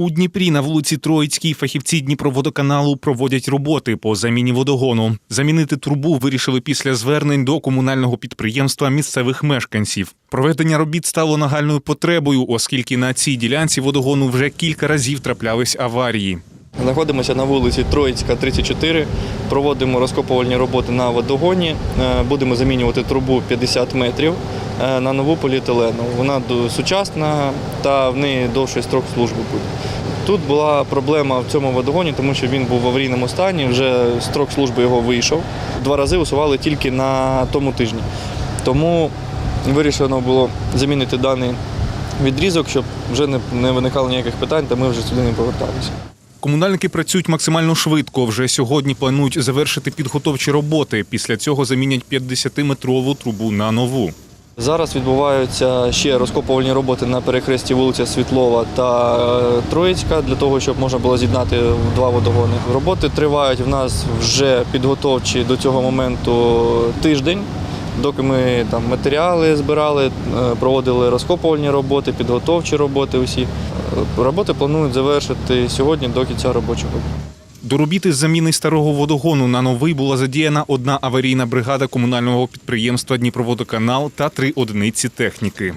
У Дніпрі на вулиці Троїцькій фахівці Дніпроводоканалу проводять роботи по заміні водогону. Замінити трубу вирішили після звернень до комунального підприємства місцевих мешканців. Проведення робіт стало нагальною потребою, оскільки на цій ділянці водогону вже кілька разів траплялись аварії. Знаходимося на вулиці Троїцька, 34. Проводимо розкопувальні роботи на водогоні. Е, Будемо замінювати трубу 50 метрів е, на нову поліетилену. Вона сучасна та в неї довший строк служби буде. Тут була проблема в цьому водогоні, тому що він був в аварійному стані, вже строк служби його вийшов. Два рази усували тільки на тому тижні. Тому вирішено було замінити даний відрізок, щоб вже не не виникало ніяких питань, та ми вже сюди не поверталися. Комунальники працюють максимально швидко. Вже сьогодні планують завершити підготовчі роботи. Після цього замінять 50-метрову трубу на нову. Зараз відбуваються ще розкопувальні роботи на перехресті вулиця Світлова та е, Троїцька для того, щоб можна було з'єднати два водогони. Роботи тривають в нас вже підготовчі до цього моменту тиждень. Доки ми там матеріали збирали, е, проводили розкопувальні роботи, підготовчі роботи. Усі роботи планують завершити сьогодні до кінця робочого. До робіти з заміни старого водогону на новий була задіяна одна аварійна бригада комунального підприємства Дніпроводоканал та три одиниці техніки.